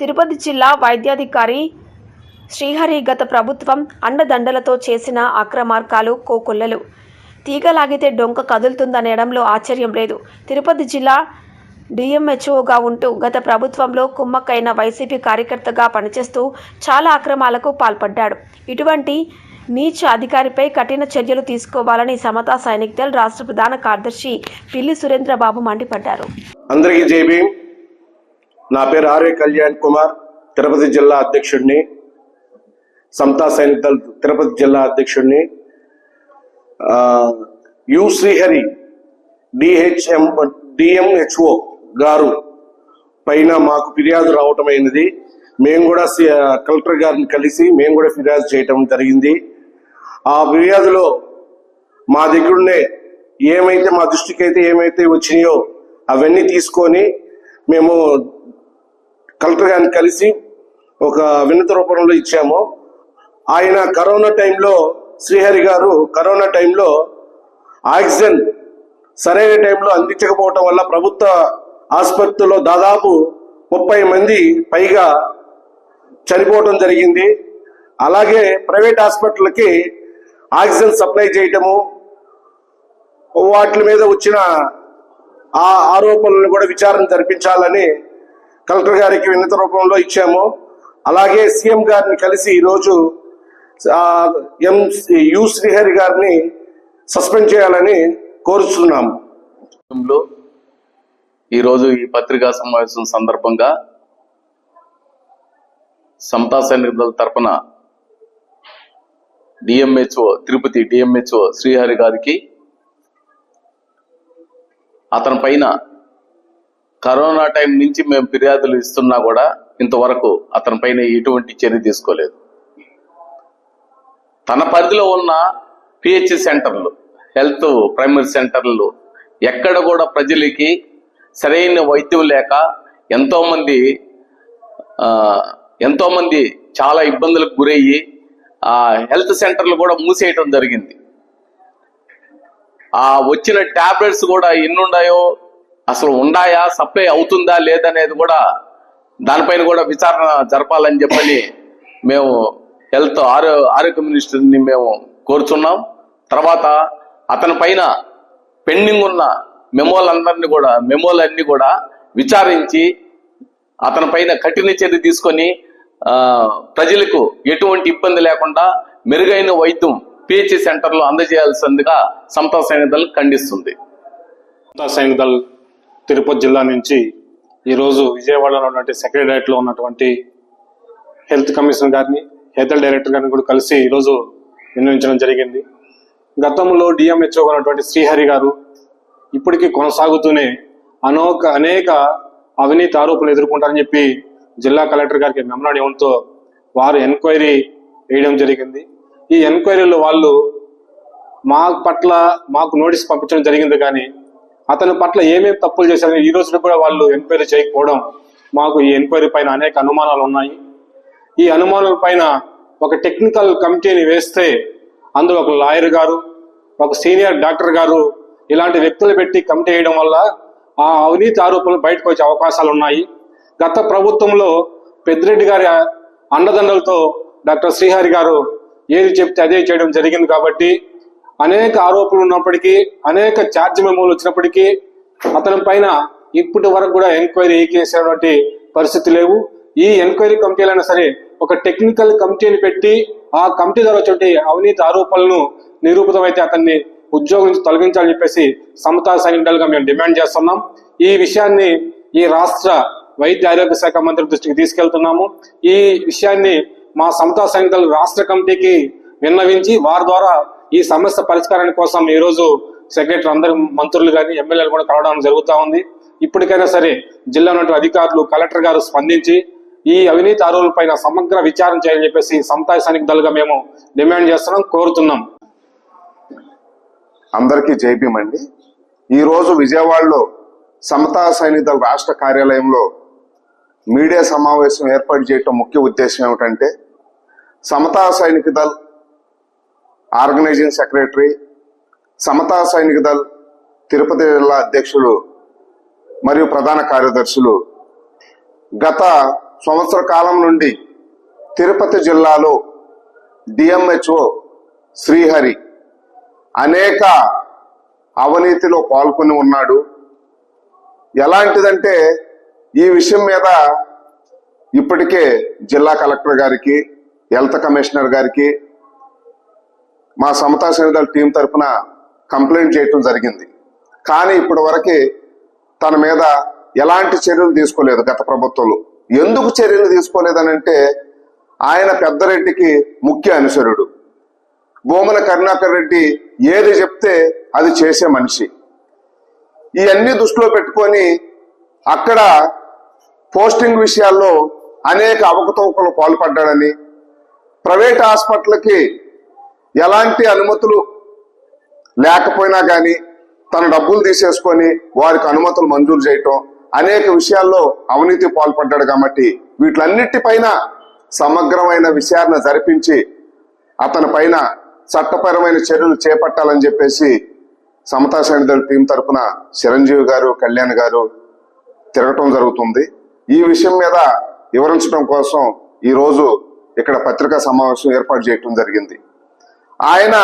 తిరుపతి జిల్లా వైద్యాధికారి శ్రీహరి గత ప్రభుత్వం అండదండలతో చేసిన అక్రమార్కాలు కోకొల్లలు. తీగలాగితే డొంక కదులుతుందనడంలో ఆశ్చర్యం లేదు. తిరుపతి జిల్లా డిఎంహెచ్ఓగా ఉంటూ గత ప్రభుత్వంలో కుమ్మక్కైన వైసీపీ కార్యకర్తగా పనిచేస్తూ చాలా అక్రమాలకు పాల్పడ్డాడు. ఇటువంటి నీచ అధికారిపై కఠిన చర్యలు తీసుకోవాలని సమతా సైనిక్ దళ్ రాష్ట్ర ప్రధాన కార్యదర్శి పిల్లి సురేంద్రబాబు మండిపడ్డారు. అందరికీ జై భీమ్. నా పేరు ఆర్య కళ్యాణ్ కుమార్ తిరుపతి జిల్లా అధ్యక్షుడిని. సమతా సైనిక తిరుపతి జిల్లా అధ్యక్షుడిని. యు శ్రీహరి డిహెచ్ఎం డిఎంహెచ్ఓ గారు పైన మాకు ఫిర్యాదు రావటమైనది. మేము కూడా సి- కలెక్టర్ గారిని కలిసి మేము కూడా ఫిర్యాదు చేయటం జరిగింది. ఆ ఫిర్యాదులో మా దగ్గరుండే ఏమైతే మా దృష్టికి అయితే ఏమైతే వచ్చినాయో అవన్నీ తీసుకొని మేము కలెక్టర్ గారిని కలిసి ఒక వినతి రూపంలో ఇచ్చాము. ఆయన కరోనా టైంలో శ్రీహరి గారు కరోనా టైంలో ఆక్సిజన్ సరైన టైంలో అందించకపోవటం వల్ల ప్రభుత్వ ఆసుపత్రిలో దాదాపు ముప్పై మంది పైగా చనిపోవటం జరిగింది. అలాగే ప్రైవేట్ హాస్పిటల్కి ఆక్సిజన్ సప్లై చేయటము వాటి మీద వచ్చిన ఆ ఆరోపణలను కూడా విచారణ జరిపించాలని కలెక్టర్ గారికి వినత రూపంలో ఇచ్చాము. అలాగే సీఎం గారిని కలిసి ఈరోజు ఎం యు శ్రీహరి గారిని సస్పెండ్ చేయాలని కోరుతున్నాము ఈరోజు ఈ పత్రికా సమావేశం సందర్భంగా సమతా సైనిక దళ డిఎంహెచ్ఓ తిరుపతి డిఎంహెచ్ఓ శ్రీహరి గారికి అతని పైన కరోనా టైం నుంచి మేము ఫిర్యాదులు ఇస్తున్నా కూడా ఇంతవరకు అతనిపైన ఎటువంటి చర్య తీసుకోలేదు. తన పరిధిలో ఉన్న పిహెచ్ సెంటర్లు హెల్త్ ప్రైమరీ సెంటర్లు ఎక్కడ కూడా ప్రజలకి సరైన వైద్యం లేక ఎంతోమంది ఎంతోమంది చాలా ఇబ్బందులకు గురయ్యి ఆ హెల్త్ సెంటర్లు కూడా మూసేయటం జరిగింది. ఆ వచ్చిన టాబ్లెట్స్ కూడా ఎన్ని ఉన్నాయో అసలు ఉండాయా సప్లై అవుతుందా లేదనేది కూడా దానిపైన కూడా విచారణ జరపాలని చెప్పని మేము హెల్త్ ఆరో ఆరోగ్య మినిస్టర్ని మేము కోరుచున్నాం తర్వాత అతని పైన పెండింగ్ ఉన్న మెమోలందరినీ కూడా మెమోలన్నీ కూడా విచారించి అతని పైన కఠిన చర్య తీసుకొని ప్రజలకు ఎటువంటి ఇబ్బంది లేకుండా మెరుగైన వైద్యం పిహెచ్ సెంటర్లో అందజేయాల్సిందిగా సమతా సైనిక దళం ఖండిస్తుంది. సమతా సైనిక దళం తిరుపతి జిల్లా నుంచి ఈరోజు విజయవాడలో ఉన్నటువంటి సెక్రటరియట్లో ఉన్నటువంటి హెల్త్ కమిషనర్ గారిని హెల్త్ డైరెక్టర్ గారిని కూడా కలిసి ఈరోజు నిర్ణయించడం జరిగింది. గతంలో డిఎంహెచ్ఓ ఉన్నటువంటి శ్రీహరి గారు ఇప్పటికీ కొనసాగుతూనే అనేక అనేక అవినీతి ఆరోపణలు ఎదుర్కొంటారని చెప్పి జిల్లా కలెక్టర్ గారికి మెమరాడు ఇవ్వడంతో వారు ఎంక్వైరీ వేయడం జరిగింది. ఈ ఎంక్వైరీలో వాళ్ళు మా పట్ల మాకు నోటీస్ పంపించడం జరిగింది కానీ అతని పట్ల ఏమేమి తప్పులు చేశారని ఈ రోజు కూడా వాళ్ళు ఎంక్వైరీ చేయకపోవడం మాకు ఈ ఎంక్వైరీ పైన అనేక అనుమానాలు ఉన్నాయి. ఈ అనుమానాల పైన ఒక టెక్నికల్ కమిటీని వేస్తే అందులో ఒక లాయర్ గారు ఒక సీనియర్ డాక్టర్ గారు ఇలాంటి వ్యక్తులు పెట్టి కమిటీ వేయడం వల్ల ఆ అవినీతి ఆరోపణలు బయటకు వచ్చే అవకాశాలు ఉన్నాయి. గత ప్రభుత్వంలో పెద్దిరెడ్డి గారి అండదండలతో డాక్టర్ శ్రీహరి గారు ఏది చెప్తే అదే చేయడం జరిగింది కాబట్టి అనేక ఆరోపణలు ఉన్నప్పటికీ అనేక ఛార్జ్ మెమోలు వచ్చినప్పటికీ అతని పైన ఇప్పటి వరకు కూడా ఎంక్వైరీ చేసేటువంటి పరిస్థితి లేవు. ఈ ఎంక్వైరీ కమిటీలైనా సరే ఒక టెక్నికల్ కమిటీని పెట్టి ఆ కమిటీ ద్వారా వచ్చే అవినీతి ఆరోపణలను నిరూపితమైతే అతన్ని ఉద్యోగం నుంచి తొలగించాలని చెప్పేసి సమతా సంఘటనలుగా మేము డిమాండ్ చేస్తున్నాం. ఈ విషయాన్ని ఈ రాష్ట్ర వైద్య ఆరోగ్య శాఖ మంత్రి దృష్టికి తీసుకెళ్తున్నాము. ఈ విషయాన్ని మా సమతా సంఘటనలు రాష్ట్ర కమిటీకి విన్నవించి వారి ద్వారా ఈ సమస్య పరిష్కారాని కోసం ఈ రోజు సెక్రటరీ అందరు మంత్రులు కానీ ఎమ్మెల్యేలు కూడా కలవడం జరుగుతూ ఉంది. ఇప్పటికైనా సరే జిల్లా ఉన్నటువంటి అధికారులు కలెక్టర్ గారు స్పందించి ఈ అవినీతి ఆరోపణల పైన సమగ్ర విచారణ చేయాలని చెప్పేసి సమతా సైనిక దళగా మేము డిమాండ్ చేస్తున్నాం కోరుతున్నాం. అందరికీ జైపీమండి ఈరోజు విజయవాడలో సమతా సైనిక రాష్ట్ర కార్యాలయంలో మీడియా సమావేశం ఏర్పాటు చేయటం ముఖ్య ఉద్దేశం ఏమిటంటే సమతా సైనిక దళ్ ఆర్గనైజింగ్ సెక్రటరీ సమతా సైనిక దళ్ తిరుపతి జిల్లా అధ్యక్షులు మరియు ప్రధాన కార్యదర్శులు. గత సంవత్సర కాలం నుండి తిరుపతి జిల్లాలో డిఎంహెచ్ఓ శ్రీహరి అనేక అవినీతిలో పాల్గొని ఉన్నాడు. ఎలాంటిదంటే ఈ విషయం మీద ఇప్పటికే జిల్లా కలెక్టర్ గారికి హెల్త్ కమిషనర్ గారికి మా సమతా సన్నిధాల టీం తరఫున కంప్లైంట్ చేయటం జరిగింది. కానీ ఇప్పటి వరకు తన మీద ఎలాంటి చర్యలు తీసుకోలేదు గత ప్రభుత్వంలో. ఎందుకు చర్యలు తీసుకోలేదనంటే ఆయన పెద్దరెడ్డికి ముఖ్య అనుసరుడు భూమన కరుణాకర్ రెడ్డి ఏది చెప్తే అది చేసే మనిషి. ఇవన్నీ దృష్టిలో పెట్టుకొని అక్కడ పోస్టింగ్ విషయాల్లో అనేక అవకతవకలు పాల్పడ్డాడని ప్రైవేట్ హాస్పిటల్కి ఎలాంటి అనుమతులు లేకపోయినా కానీ తన డబ్బులు తీసేసుకొని వారికి అనుమతులు మంజూరు చేయటం అనేక విషయాల్లో అవినీతి పాల్పడ్డాడు కాబట్టి వీటిలన్నిటిపైన సమగ్రమైన విచారణ జరిపించి అతని పైన చట్టపరమైన చర్యలు చేపట్టాలని చెప్పేసి సమతా సైనిధుల టీం తరఫున చిరంజీవి గారు కళ్యాణ్ గారు తిరగటం జరుగుతుంది. ఈ విషయం మీద వివరించడం కోసం ఈరోజు ఇక్కడ పత్రికా సమావేశం ఏర్పాటు చేయటం జరిగింది. ఆయన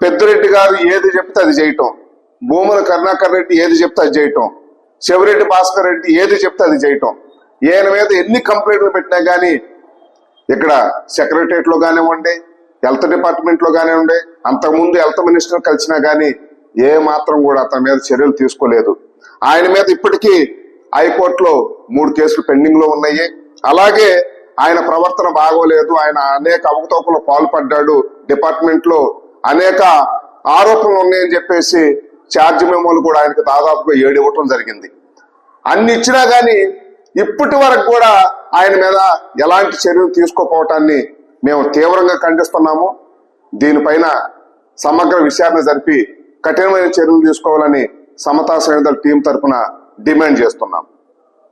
పెద్దిరెడ్డి గారు ఏది చెప్తే అది చేయటం. భూముల కరుణాకర్ రెడ్డి ఏది చెప్తే అది చేయటం. శివరెడ్డి భాస్కర్ రెడ్డి ఏది చెప్తే అది చేయటం. ఈయన మీద ఎన్ని కంప్లైంట్లు పెట్టినా కానీ ఇక్కడ సెక్రటరియట్లో కానివ్వండి హెల్త్ డిపార్ట్మెంట్లో కానివ్వండి అంతకుముందు హెల్త్ మినిస్టర్ కలిసినా కానీ ఏ మాత్రం కూడా అతని మీద చర్యలు తీసుకోలేదు. ఆయన మీద ఇప్పటికీ హైకోర్టులో మూడు కేసులు పెండింగ్లో ఉన్నాయి. అలాగే ఆయన ప్రవర్తన బాగోలేదు. ఆయన అనేక అవకతవకలు పాల్పడ్డాడు. డిపార్ట్మెంట్లో అనేక ఆరోపణలు ఉన్నాయని చెప్పేసి ఛార్జ్ మెమోలు కూడా ఆయనకు దాదాపుగా ఏడు ఇవ్వటం జరిగింది. అన్ని ఇచ్చినా గాని ఇప్పటి వరకు కూడా ఆయన మీద ఎలాంటి చర్యలు తీసుకోపోవటాన్ని మేము తీవ్రంగా ఖండిస్తున్నాము. దీనిపైన సమగ్ర విచారణ జరిపి కఠినమైన చర్యలు తీసుకోవాలని సమతా సైనికుల టీం తరఫున డిమాండ్ చేస్తున్నాం